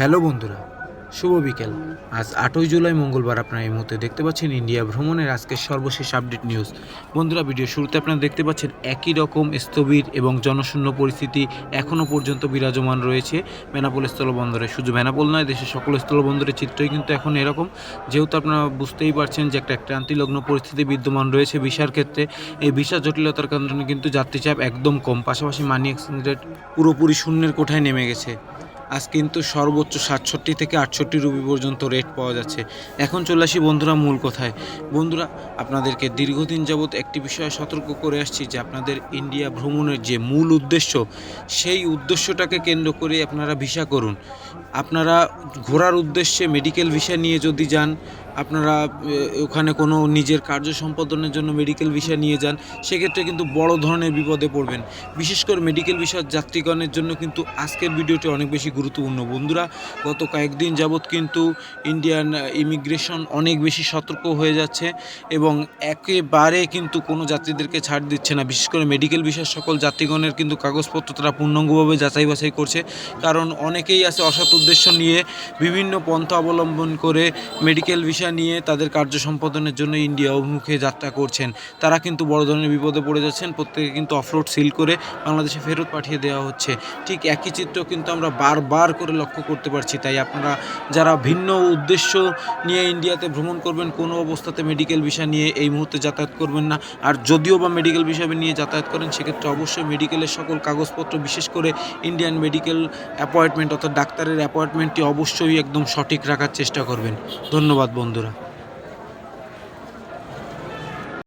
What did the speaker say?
Hello বন্ধুরা, শুভ বিকেল। আজ আটই জুলাই মঙ্গলবার আপনারা এই মুহূর্তে দেখতে পাচ্ছেন ইন্ডিয়া ভ্রমণের আজকের সর্বশেষ আপডেট নিউজ। বন্ধুরা ভিডিও শুরুতে আপনারা দেখতে পাচ্ছেন একই রকম স্থবির এবং জনশূন্য পরিস্থিতি এখনও পর্যন্ত বিরাজমান রয়েছে। বেনাপোল স্থলবন্দরে শুধু বেনাপোল নয়, দেশের সকল স্থলবন্দরের চিত্রই কিন্তু এখন এরকম। যেহেতু আপনারা বুঝতেই পারছেন যে একটা ক্রান্তিলগ্ন পরিস্থিতি বিদ্যমান রয়েছে ভিসার ক্ষেত্রে, এই ভিসা জটিলতার কারণে কিন্তু যাত্রীচাপ একদম কম। পাশাপাশি মানি এক্সচেঞ্জ রেট পুরোপুরি শূন্যের কোঠায় নেমে গেছে। আজ কিন্তু সর্বোচ্চ সাতষট্টি থেকে আটষট্টি রুপি পর্যন্ত রেট পাওয়া যাচ্ছে। এখন চলে আসি বন্ধুরা মূল কথায়। বন্ধুরা, আপনাদেরকে দীর্ঘদিন যাবৎ একটি বিষয়ে সতর্ক করে আসছি যে আপনাদের ইন্ডিয়া ভ্রমণের যে মূল উদ্দেশ্য, সেই উদ্দেশ্যটাকে কেন্দ্র করে আপনারা ভিসা করুন। আপনারা ঘোরার উদ্দেশ্যে মেডিকেল ভিসা নিয়ে যদি যান আপনারা ওখানে কোনো নিজের কার্য সম্পাদনের জন্য মেডিকেল ভিসা নিয়ে যান, সেক্ষেত্রে কিন্তু বড় ধরনের বিপদে পড়বেন। বিশেষ করে মেডিকেল ভিসার যাত্রীগণের জন্য কিন্তু আজকের ভিডিওটি অনেক বেশি গুরুত্বপূর্ণ। বন্ধুরা, গত কয়েকদিন যাবৎ কিন্তু ইন্ডিয়ান ইমিগ্রেশন অনেক বেশি সতর্ক হয়ে যাচ্ছে এবং একেবারে কিন্তু কোনো যাত্রীদেরকে ছাড় দিচ্ছে না। বিশেষ করে মেডিকেল ভিসার সকল যাত্রীগণের কিন্তু কাগজপত্র তারা পূর্ণাঙ্গভাবে যাচাই বাছাই করছে। কারণ অনেকেই আছে অসৎ উদ্দেশ্য নিয়ে বিভিন্ন পন্থা অবলম্বন করে মেডিকেল ভিসা নিয়ে তাদের কার্য সম্পাদনের জন্য ইন্ডিয়া অভিমুখে যাত্রা করছেন। তারা কিন্তু বড় ধরনের বিপদে পড়ে যাচ্ছেন। প্রত্যেকে কিন্তু অফরোড সিল করে বাংলাদেশে ফেরত পাঠিয়ে দেওয়া হচ্ছে। ঠিক একই চিত্র কিন্তু আমরা বারবার করে লক্ষ্য করতে পারছি। তাই আপনারা যারা ভিন্ন উদ্দেশ্য নিয়ে ইন্ডিয়াতে ভ্রমণ করবেন, কোনো অবস্থাতে মেডিকেল ভিসা নিয়ে এই মুহূর্তে যাতায়াত করবেন না। আর যদিও বা মেডিকেল ভিসা নিয়ে যাতায়াত করেন, সেক্ষেত্রে অবশ্যই মেডিকেলের সকল কাগজপত্র, বিশেষ করে ইন্ডিয়ান মেডিকেল অ্যাপয়েন্টমেন্ট অর্থাৎ ডাক্তারের অ্যাপয়েন্টমেন্টটি অবশ্যই একদম সঠিক রাখার চেষ্টা করবেন। ধন্যবাদ বন্ধুরা